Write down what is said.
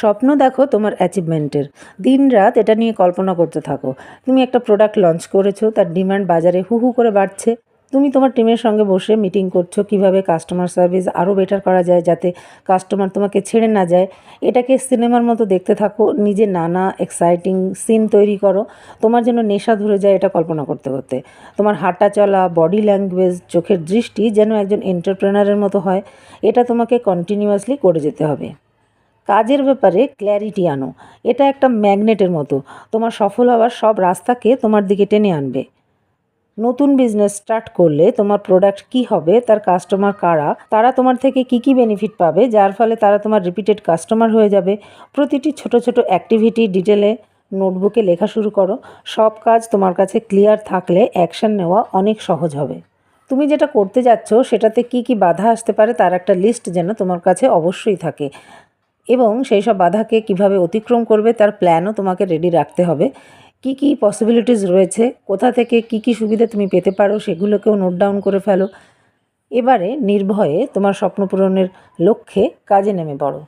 স্বপ্ন দেখো তোমার অ্যাচিভমেন্টের দিন রাত এটা নিয়ে কল্পনা করতে থাকো। তুমি একটা প্রোডাক্ট লঞ্চ করেছ, তার ডিমান্ড বাজারে হু হু করে বাড়ছে। তুমি তোমার টিমের সঙ্গে বসে মিটিং করছ, কীভাবে কাস্টমার সার্ভিস আরও বেটার করা যায় যাতে কাস্টমার তোমাকে ছেড়ে না যায়। এটাকে সিনেমার মতো দেখতে থাকো, নিজে নানা এক্সাইটিং সিন তৈরি করো। তোমার যেন নেশা ধরে যায় এটা কল্পনা করতে করতে। তোমার হাঁটা চলা বডি ল্যাঙ্গুয়েজ চোখের দৃষ্টি যেন একজন এন্টারপ্রেনারের মতো হয়, এটা তোমাকে কন্টিনিউয়াসলি করে যেতে হবে। কাজের ব্যাপারে ক্ল্যারিটি আনো। এটা একটা ম্যাগনেটের মতো। তোমার সফল হওয়ার সব রাস্তাকে তোমার দিকে টেনে আনবে। নতুন বিজনেস স্টার্ট করলে তোমার প্রোডাক্ট কি হবে, তার কাস্টমার কারা, তারা তোমার থেকে কি কি বেনিফিট পাবে, যার ফলে তারা তোমার রিপিটেড কাস্টমার হয়ে যাবে। প্রতিটি ছোট ছোট অ্যাক্টিভিটি ডিটেলে নোটবুকে লেখা শুরু করো। সব কাজ তোমার কাছে ক্লিয়ার থাকলে অ্যাকশন নেওয়া অনেক সহজ হবে। তুমি যেটা করতে যাচ্ছ, সেটাতে কি কি বাধা আসতে পারে, তার একটা লিস্ট যেন তোমার কাছে অবশ্যই থাকে। এবং সেই সব বাধাকে কীভাবে অতিক্রম করবে তার প্ল্যানও তোমাকে রেডি রাখতে হবে। কি কি পসিবিলিটিস রয়েছে? কোথা থেকে কি কি সুবিধা তুমি পেতে পারো সেগুলোকেও নোট ডাউন করে ফেলো। এবারে নির্ভয়ে তোমার স্বপ্নপূরণের লক্ষ্যে কাজে নেমে পড়ো।